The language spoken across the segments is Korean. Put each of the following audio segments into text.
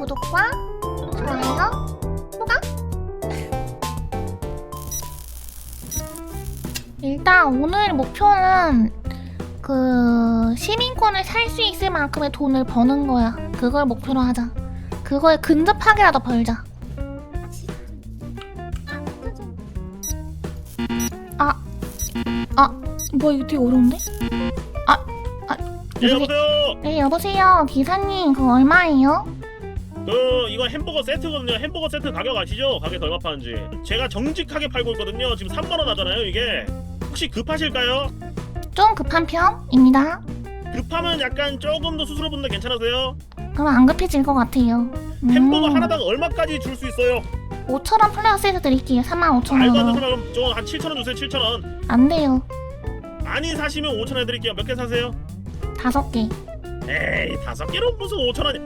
구독과 좋아요, 후각. 일단 오늘 목표는 그 시민권을 살 수 있을 만큼의 돈을 버는 거야. 그걸 목표로 하자. 그거에 근접하게라도 벌자. 아, 아, 뭐 이거 되게 어려운데? 아, 아, 예 여보세- 여보세요. 네 여보세요, 기사님 그거 얼마예요? 그 이거 햄버거 세트거든요. 햄버거 세트 가격 아시죠? 가격 얼마 파는지. 제가 정직하게 팔고 있거든요. 지금 3만 원 하잖아요. 이게 혹시 급하실까요? 좀 급한 편입니다. 급하면 약간 조금 더 수수료 분데 괜찮으세요? 그럼 안 급해질 것 같아요. 음, 햄버거 하나당 얼마까지 줄 수 있어요? 5천 원 플러스 해서 드릴게요. 3만 5천 말도 안 되는 원으로. 소리 그럼 저한 7천 원 주세요. 7천 원. 안 돼요. 많이 사시면 5천 원 해드릴게요. 몇 개 사세요? 다섯 개. 에이 다섯 개는 무슨 5천 원이?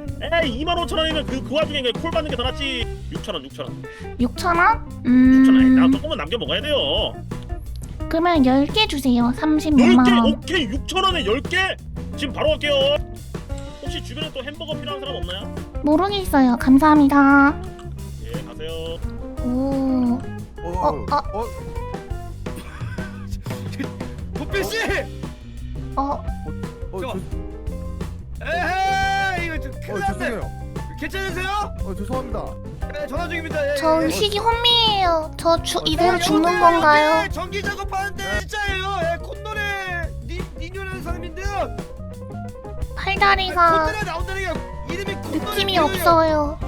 에이 2만 5천 원이면 그, 그 와중에 그냥 콜 받는 게 더 낫지. 6천 원, 6천 원. 6천 원? 6천 원. 나 음, 조금만 남겨 먹어야 돼요. 그러면 10개 주세요. 36만 10개 원. 오케이 6천 원에 10개? 지금 바로 갈게요 혹시 주변에 또 햄버거 필요한 사람 없나요? 모르겠어요. 감사합니다. 예 가세요 오, 어, 어, 어. 어, 도필 씨! 어, 어, 저- 저, 에헤이 이거 좀 큰일 어, 났네. 죄송해요. 괜찮으세요? 어, 죄송합니다. 네, 전화 중입니다. 예, 저 예. 의식이 혼미해요. 저 주, 어, 이대로 죽는 건가요? 여기 전기 작업하는데 진짜예요. 예, 콧노래 니 니녀라는 사람인데요. 팔다리가 콧노래 나온다는 게 이름이 콧노래 느낌이. 없어요.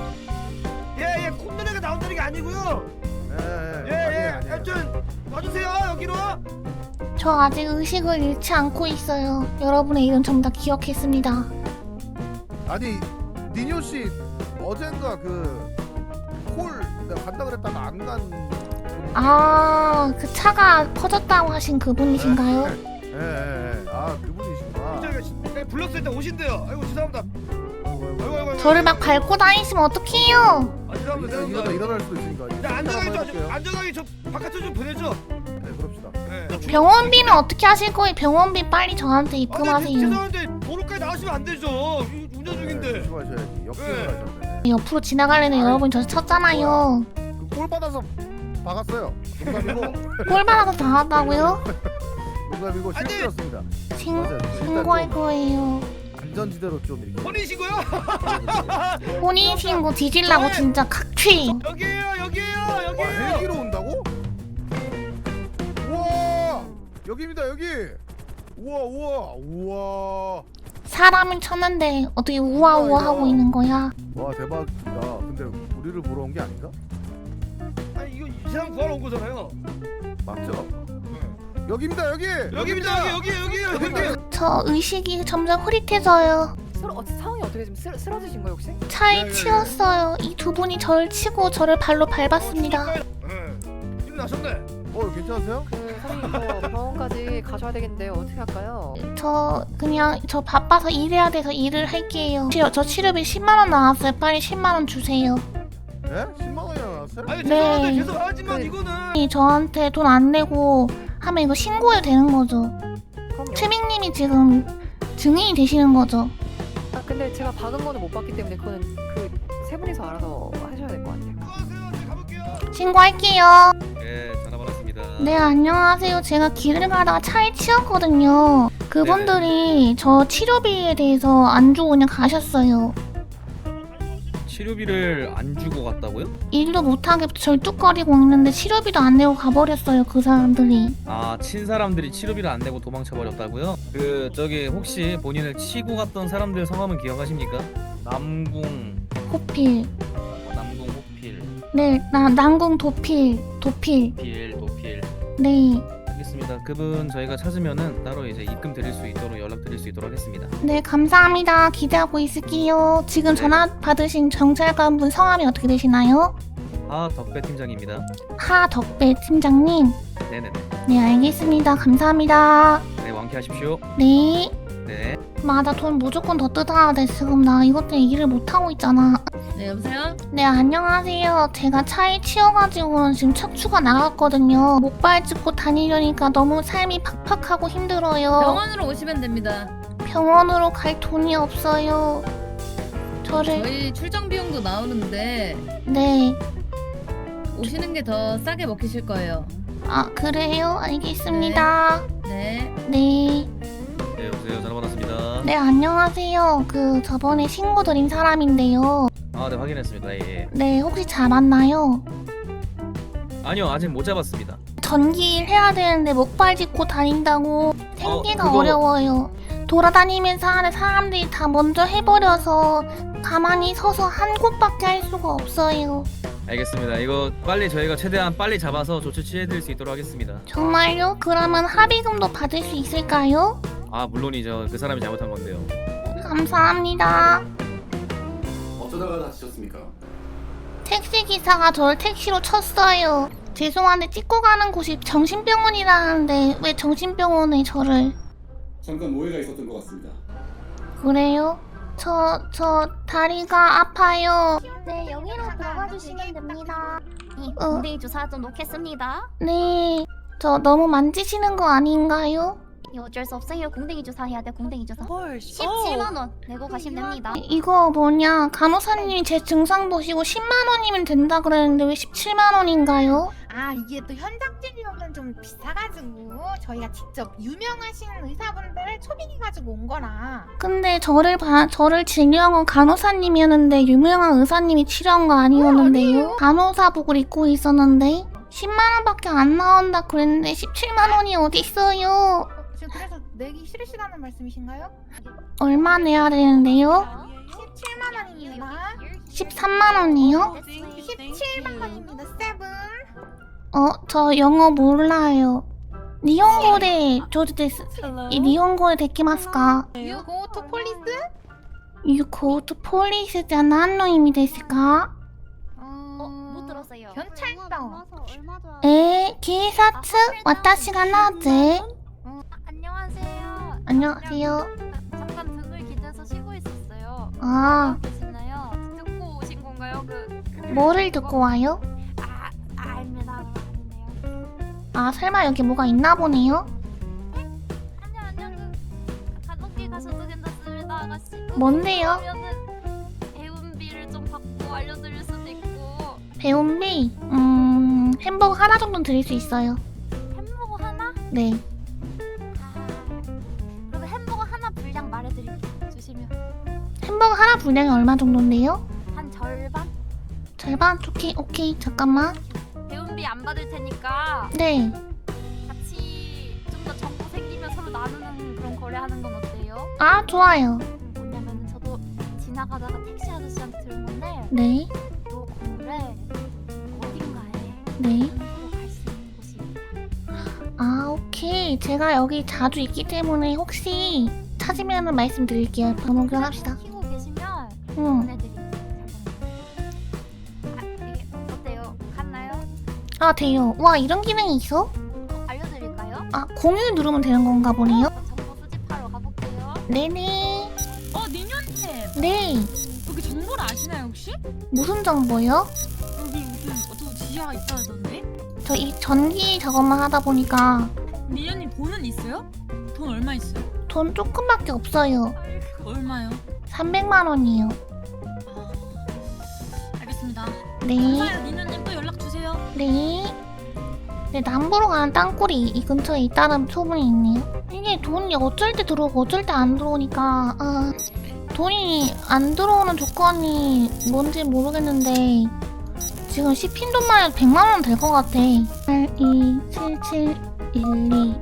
예, 예, 콧노래가 나온다는 게 아니고요. 예, 예, 예, 예. 아니에요. 하여튼 와주세요 여기로. 저 아직 의식을 잃지 않고 있어요. 여러분의 이름 전부 다 기억했습니다. 아니, 니뇨 씨 어젠가 그콜 내가 간다 그랬다가 안 간. 아, 그 차가 퍼졌다고 하신 그분이신가요? 예, 예, 예. 아, 예, 불렀을 때 오신대요. 아이고 죄송합니다. 아이고, 아이고. 아이고 아이고. 아이고. 저를 막 밟고 다니시면 어떡해요? 아, 죄송합니다. 이러다 죄송합니다. 일어날 수도 있으니까. 자, 안전하게 해볼게요. 안전하게 저 바깥으로 좀 보내줘. 네, 그럽시다. 예. 병원비는 어떻게 하실 거예요? 병원비 빨리 저한테 아, 네, 입금하세요. 죄송한데 도로까지 나가시면 안 되죠. 이- 네, 중인데. 조심하셔야지. 역행을 네. 하셨네. 옆으로 지나가려는 여러분 저 쳤잖아요. 그골 받아서 박았어요. 농담이고, 꼴 받아서 당한다고요? 농담이고 아니. 실수였습니다. 신, 맞아요. 일단 신고할 좀 거예요. 안전지대로 좀 이렇게. 혼이시고요. 혼인 신고 뒤질라고 진짜 각취. 여기에요, 여기에요, 와, 여기에요. 헬기로 온다고? 우와! 여기입니다, 여기. 우와, 우와, 우와. 사람을 쳤는데 어떻게 우아우아 하고 있는 거야? 와, 대박이다. 근데 우리를 보러 온 게 아닌가? 아니 이거 이 사람 구하러 온 거잖아요. 맞죠? 여기입니다, 여기. 여기입니다, 여기, 여기, 여기, 여기. 저 의식이 점점 흐릿해져요. 쓰러, 어, 상황이 어떻게 지금 쓰, 쓰러지신 거예요 혹시? 차에 네, 네, 치였어요. 이 두 분이 저를 치고 저를 발로 밟았습니다. 예. 일어나셨네. 어, 괜찮으세요? 그 선생님 이거 병원까지 가셔야 되겠는데 어떻게 할까요? 저 그냥 저 바빠서 일해야 돼서 일을 할게요. 치료, 저 치료비 10만 원 나왔어요. 빨리 10만 원 주세요. 네? 10만 원이나 나왔어요? 아니 네. 죄송한데 죄송하지만 그- 이거는 이 저한테 돈 안 내고 하면 이거 신고해도 되는 거죠. 그럼요. 최민님이 지금 증인이 되시는 거죠. 아 근데 제가 박은 거는 못 봤기 때문에 그거는 그 세 분이서 알아서 하셔야 될 것 같아요. 수고하세요. 이제 가볼게요. 신고할게요. 네, 안녕하세요. 제가 길을 가다가 차에 치였거든요. 그분들이 저 치료비에 대해서 안 주고 그냥 가셨어요. 치료비를 안 주고 갔다고요? 일도 못하게 절뚝거리고 있는데 치료비도 안 내고 가버렸어요. 그 사람들이. 아, 친 사람들이 치료비를 안 내고 도망쳐 버렸다고요? 그 저기 혹시 본인을 치고 갔던 사람들 성함은 기억하십니까? 남궁, 호필. 어, 남궁 호필, 네, 나, 난궁 도필. 도필. 필, 도필. 네. 알겠습니다. 그분 저희가 찾으면은 따로 이제 입금 드릴 수 있도록 연락 드릴 수 있도록 하겠습니다. 네, 감사합니다. 기대하고 있을게요. 지금 전화 받으신 경찰관분 성함이 어떻게 되시나요? 아, 덕배 팀장입니다. 하덕배 팀장님. 네네네. 네, 알겠습니다. 감사합니다. 네, 완쾌하십시오. 네. 네. 맞아, 돈 무조건 더 뜯어야 돼. 지금 나 이것 때문에 일을 못하고 있잖아. 네, 여보세요? 네, 안녕하세요. 제가 차에 치여가지고 지금 척추가 나갔거든요. 목발 짚고 다니려니까 너무 삶이 팍팍하고 힘들어요. 병원으로 오시면 됩니다. 병원으로 갈 돈이 없어요. 저를 저희 출장 비용도 나오는데 네. 오시는 게 더 싸게 먹히실 거예요. 아 그래요? 알겠습니다. 네. 네. 네 여보세요 전화 받았습니다. 네 안녕하세요. 그 저번에 신고 드린 사람인데요. 아 네 확인했습니다. 예, 예. 네 혹시 잡았나요? 아니요 아직 못 잡았습니다. 전기일 해야 되는데 목발 짚고 다닌다고 생기가 그거- 어, 려워요 돌아다니면서 하는 사람들이 다 먼저 해버려서 가만히 서서 한 곳밖에 할 수가 없어요. 알겠습니다. 이거 빨리 저희가 최대한 빨리 잡아서 조치 취해드릴 수 있도록 하겠습니다. 정말요? 그러면 합의금도 받을 수 있을까요? 아 물론이죠. 그 사람이 잘못한 건데요. 감사합니다. 어쩌다가 다치셨습니까? 택시 기사가 저를 택시로 쳤어요. 죄송한데 찍고 가는 곳이 정신병원이라는데 왜 정신병원에 저를 잠깐 오해가 있었던 것 같습니다. 그래요? 저, 저 다리가 아파요. 네, 여기로 들어가 주시면 됩니다. 이 어. 공대기 주사 좀 놓겠습니다. 네. 저 너무 만지시는 거 아닌가요? 이 어쩔 수 없어요. 공대기 주사 해야 돼. 주사. 헐. 17만 원 내고 가시면 됩니다. 이거 뭐냐 간호사님이 제 증상 보시고 10만 원이면 된다 그랬는데 왜 17만 원인가요? 아 이게 또 현장 진료는 좀 비싸가지고 저희가 직접 유명하신 의사분들을 초빙해 가지고 온 거라 근데 저를 봐 저를 진료한 건 간호사님이었는데 유명한 의사님이 치료한 거 아니었는데요? 간호사 복을 입고 있었는데 10만 원밖에 안 나온다 그랬는데 17만 원이 어디 있어요? 지금 그래서 내기 싫으시다는 말씀이신가요? 얼마 내야 되는데요? 17만 원입니다. 13만 원이요? 17만 원입니다. 세븐. 어, 저 영어 몰라요. 니혼고데 조지데스. 이 니혼고에 데키마스까? 유고 토폴리스? 유고 토폴리스 자난노 이미 데스까? 경찰서. 어, 에, 기사츠? 와타시가 안녕하세요. 잠깐 등을 기대서 쉬고 있었어요. 아, 계시나요? 듣고 오신 건가요? 그 뭐를 듣고 와요? 아, 아 알면 아니네요. 아, 설마 여기 뭐가 있나 보네요? 아니요, 아니요. 그 가족이 가셔도 괜찮습니다, 아가씨. 그 뭔데요? 그러면은 배운비를 좀 받고 알려드릴 수도 있고 배운비? 음, 햄버거 하나 정도는 드릴 수 있어요. 햄버거 하나? 네. 햄버거 하나 분량이 얼마 정도인데요? 한 절반? 절반? 오케이, 오케이. 잠깐만. 배운비 안 받을 테니까 네. 같이 좀 더 정보 생기면 서로 나누는 그런 거래하는 건 어때요? 아, 좋아요. 뭐냐면 저도 지나가다가 택시 아저씨한테 들은 건데 네. 이 건물에 어딘가에 네. 햄버거 갈수 있는 곳이 있다. 아, 오케이. 제가 여기 자주 있기 때문에 혹시 찾으면 말씀드릴게요. 번호 교환합시다. 응. 보내드릴게요. 아, 이게 어때요? 갔나요? 아, 돼요. 와, 이런 기능이 있어? 어, 알려드릴까요? 아, 공유 누르면 되는 건가 보네요. 정보 수집하러 가볼게요. 네네. 어 니녀님 네. 여기 정보를 아시나요 혹시? 무슨 정보요? 여기 무슨 어떤 지하가 있다던데? 저 이 전기 작업만 하다 보니까 니녀님 돈은 있어요? 돈 얼마 있어요? 돈 조금밖에 없어요. 얼마요? 300만 원이요. 네. 니녀님 또 연락 주세요 네. 네, 남부로 가는 땅굴이 이 근처에 있다는 소문이 있네요. 이게 돈이 어쩔 때 들어오고 어쩔 때 안 들어오니까 아, 돈이 안 들어오는 조건이 뭔지 모르겠는데 지금 씹힌 돈만 해도 100만 원 될 것 같아. 8, 2, 7, 7, 1, 2.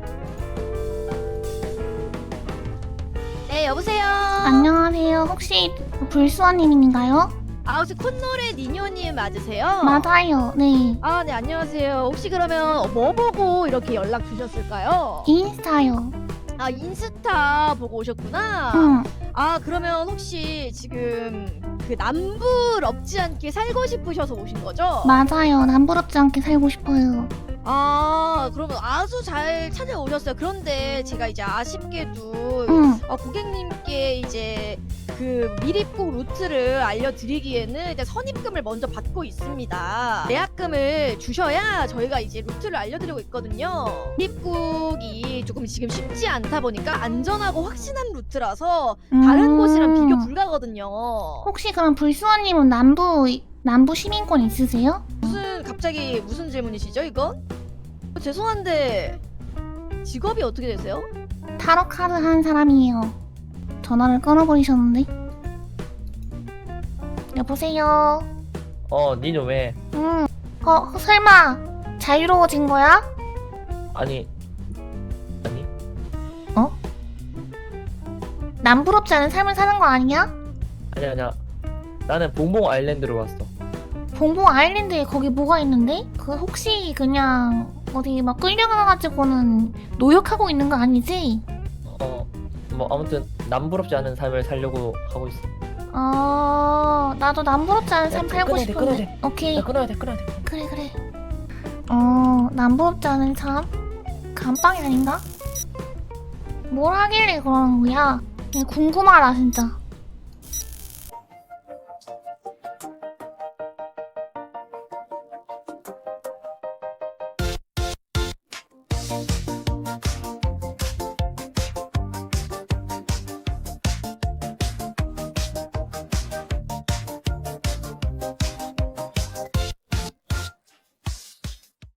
네 여보세요. 안녕하세요. 혹시 불수아님인가요? 아 혹시 콧노래 니녀님 맞으세요? 맞아요. 네. 아 네 안녕하세요. 혹시 그러면 뭐 보고 이렇게 연락 주셨을까요? 인스타요. 아 인스타 보고 오셨구나. 응. 아 그러면 혹시 지금 그 남부럽지 않게 살고 싶으셔서 오신 거죠? 맞아요. 남부럽지 않게 살고 싶어요. 아 그러면 아주 잘 찾아오셨어요. 그런데 제가 이제 아쉽게도 응. 어, 고객님께 이제 그 미립국 루트를 알려드리기에는 이제 선입금을 먼저 받고 있습니다. 예약금을 주셔야 저희가 이제 루트를 알려드리고 있거든요. 미립국이 조금 지금 쉽지 않다 보니까 안전하고 확신한 루트라서 다른 음. 곳이랑 비교 불가거든요. 혹시 그럼 불수원님은 남부 남부 시민권 있으세요? 무슨 갑자기 무슨 질문이시죠 이건? 죄송한데 직업이 어떻게 되세요? 타로 카드 한 사람이에요. 전화를 끊어버리셨는데. 여보세요. 어, 니는 왜? 음. 어 설마 자유로워진 거야? 아니, 아니, 남부럽지 않은 삶을 사는 거 아니야? 아니야, 아니야. 나는 봉봉 아일랜드로 왔어. 봉봉 아일랜드에 거기 뭐가 있는데? 그 혹시 그냥 어디 막 끌려가가지고는 노역하고 있는 거 아니지? 어, 뭐 아무튼 남부럽지 않은 삶을 살려고 하고 있어. 아 나도 남부럽지 않은 삶 야, 살고 끊어야 돼, 끊어야 싶은데. 오케이. 야, 끊어야 돼, 끊어야 돼. 그래 그래. 어 남부럽지 않은 삶? 감방이 아닌가? 뭘 하길래 그러는 거야? 그냥 궁금하다 진짜.